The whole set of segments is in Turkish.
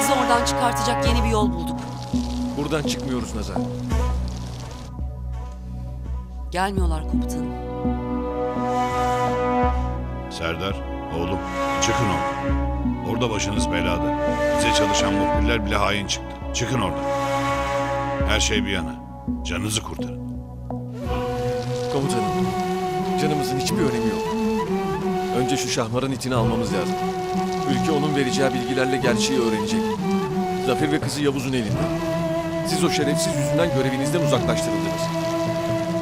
Sizi oradan çıkartacak yeni bir yol bulduk. Buradan çıkmıyoruz Nazar. Gelmiyorlar komutanım. Serdar, oğlum çıkın oğlum. Orada başınız belada. Bize çalışan muhbirler bile hain çıktı. Çıkın oradan. Her şey bir yana. Canınızı kurtarın. Komutanım, canımızın hiçbir önemi yok. Önce şu şahmarın itini almamız lazım. Ülke onun vereceği bilgilerle gerçeği öğrenecek. Zafer ve kızı Yavuz'un elinde. Siz o şerefsiz yüzünden görevinizden uzaklaştırıldınız.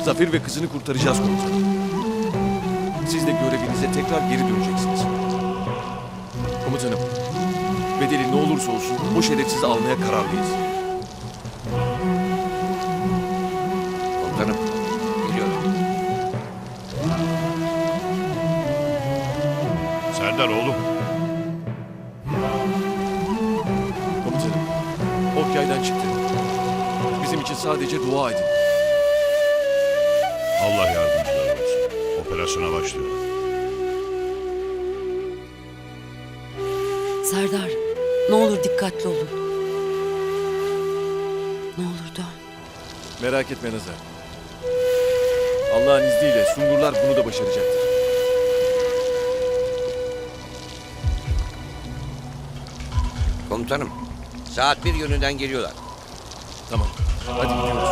Zafer ve kızını kurtaracağız komutanım. Siz de görevinize tekrar geri döneceksiniz. Komutanım, bedeli ne olursa olsun o şerefsizi almaya kararlıyız. Bizim için sadece dua edin. Allah yardımcılar olsun. Operasyona başlıyor. Serdar, ne olur dikkatli olun. Ne olur dön. Merak etme Nazar. Allah'ın izniyle Sungurlar bunu da başaracaktır. Komutanım, saat bir yönünden geliyorlar. Tamam, hadi gidiyoruz.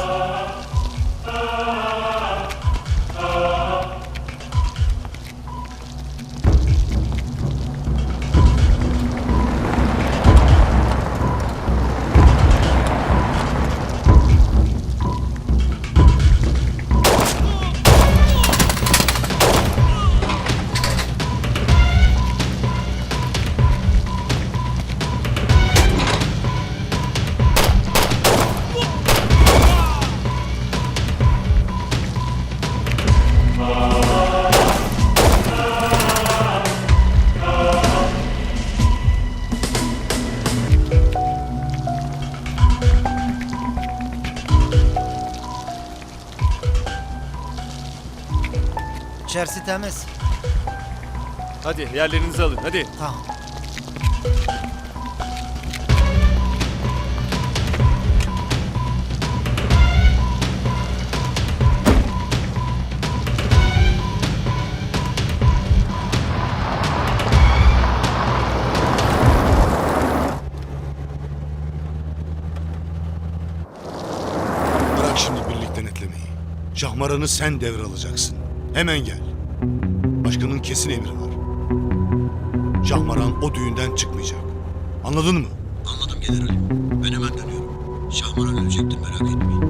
İçerisi temiz. Hadi yerlerinizi alın, hadi. Tamam. Bırak şimdi birlik denetlemeyi. Şahmaranı sen devralacaksın. Hemen gel. Başkanın kesin emri var. Şahmaran o düğünden çıkmayacak. Anladın mı? Anladım generalim. Ben hemen dönüyorum. Şahmaran ölecektir merak etmeyin.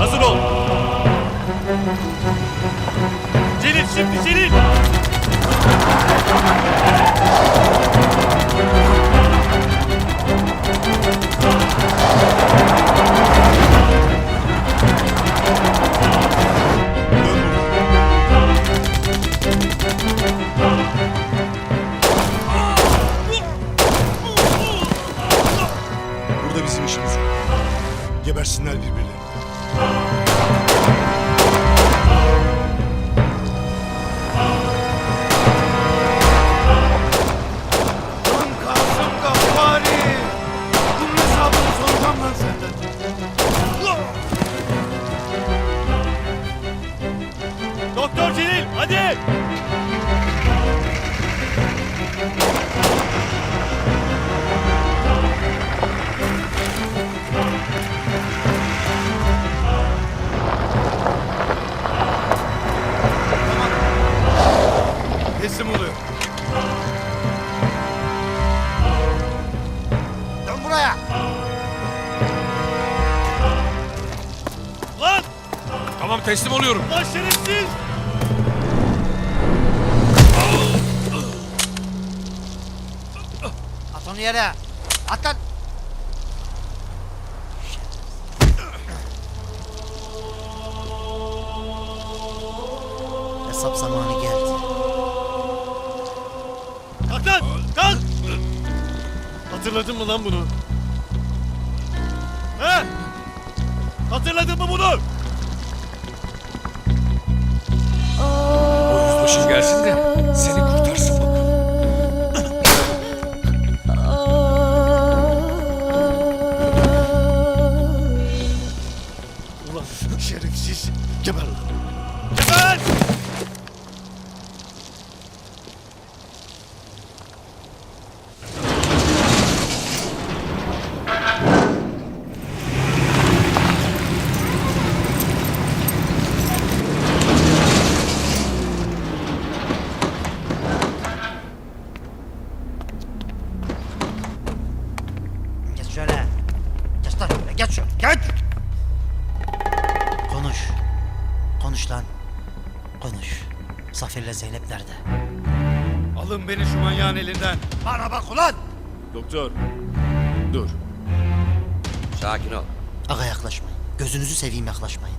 Hazır ol. Celil şimdi Celil. Burada bizim işimiz. Gebersinler birbirlerini. Teslim oluyor. Dön buraya. Lan Tamam teslim oluyorum. lan şerefsiz. At onu yere. At lan. Hesap zamanı Hatırladın mı lan bunu? He? Hatırladın mı bunu? O yüzbaşı gelsin de seni kurtarsın bakalım. Ulan şerefsiz. Geber lan. Geber! Geç şöyle. Geç şöyle. Geç. Konuş. Konuş lan. Konuş. Zafer'le Zeynep nerede? Alın beni şu manyağın elinden. Bana bak ulan. Doktor. Dur. Sakin ol. Aga yaklaşmayın. Gözünüzü seveyim yaklaşmayın.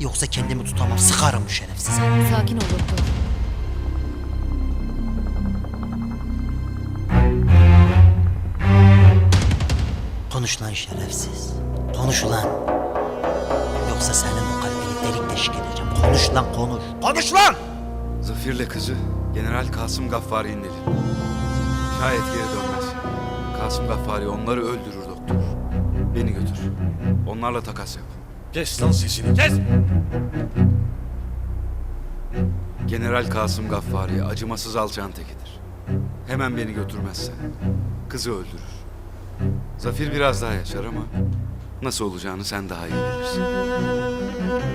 Yoksa kendimi tutamam. Sıkarım bu şerefsiz. Sakin ol doktor. Konuş lan şerefsiz. Konuş ulan. Yoksa senin bu kalbini delik deşik edeceğim. Konuş lan konuş. Konuş lan! Zafir'le kızı General Kasım Gaffari'nin elinde. Şayet geri dönmez. Kasım Gaffari onları öldürür doktor. Beni götür. Onlarla takas yap. Kes lan sesini kes. General Kasım Gaffari acımasız alçağın tekidir. Hemen beni götürmezse kızı öldürür. Zafir biraz daha yaşar ama nasıl olacağını sen daha iyi bilirsin.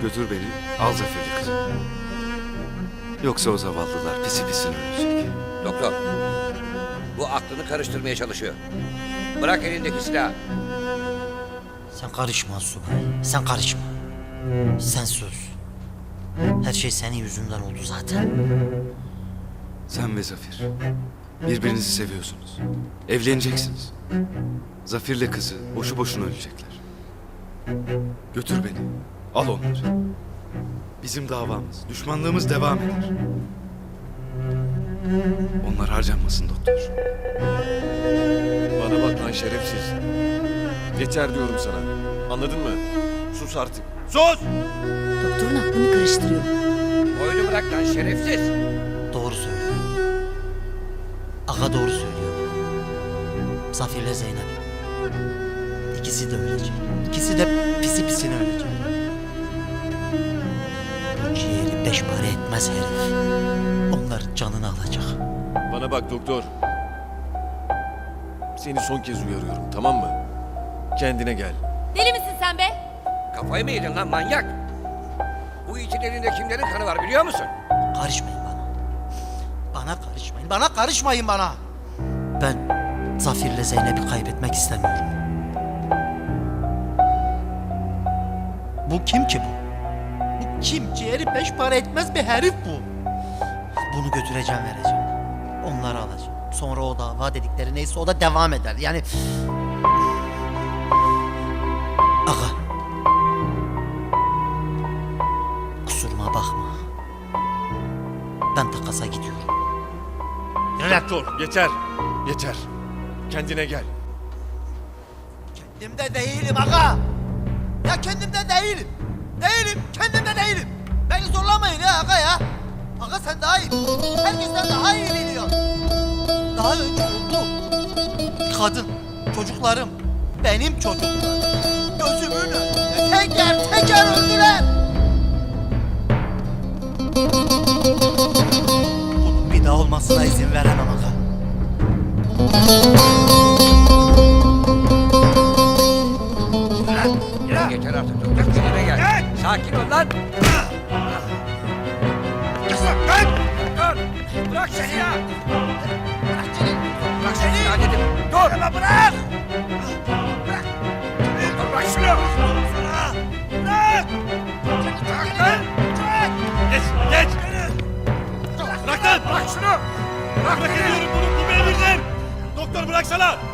Götür beni, al Zafir'le kızı. Yoksa o zavallılar pisi pisine ölecek. Doktor. Bu aklını karıştırmaya çalışıyor. Bırak elindeki silahı. Sen karışma subay. Sen karışma. Sen sus. Her şey senin yüzünden oldu zaten. Sen ve Zafir birbirinizi seviyorsunuz. Evleneceksiniz. Zafir'le kızı boşu boşuna ölecekler. Götür beni. Al onları. Bizim davamız, düşmanlığımız devam eder. Onlar harcanmasın doktor. Bana bak lan şerefsiz. Yeter diyorum sana. Anladın mı? Sus artık. Sus! Doktorun aklını karıştırıyor. Oyunu bırak lan şerefsiz. Doğru söylüyor. Aga doğru söylüyor. Zafir'le Zeynep. İkisi de ölecek. İkisi de pisi pisine ölecek. Bu ciğeri beş para etmez herif. Onların canını alacak. Bana bak doktor. Seni son kez uyarıyorum tamam mı? Kendine gel. Deli misin sen be? Kafayı mı yedin lan manyak? Bu itin elinde kimlerin kanı var biliyor musun? Karışmayın bana. Karışmayın. Bana karışmayın bana. Ben Zafir'le Zeynep'i kaybetmek istemiyorum. Bu kim ki bu? Bu kim? Ciğeri beş para etmez bir herif bu. Bunu götüreceğim vereceğim. Onları alacağım. Sonra o dava dedikleri neyse o da devam eder. Yani... Doktor yeter. Yeter. Kendine gel. Kendimde değilim aga. Ya kendimde değilim. Değilim, kendimde değilim. Beni zorlamayın ya aga ya. Aga sen daha iyi. Herkesten daha iyi biliyor. Daha önce oldu. Kadın, çocuklarım, benim çocuklarım. Gözümün önünde teker teker öldüler. Daha olmasına izin veremem aga. Yeter artık doktor kendine gel. Sakin ol lan. Doktor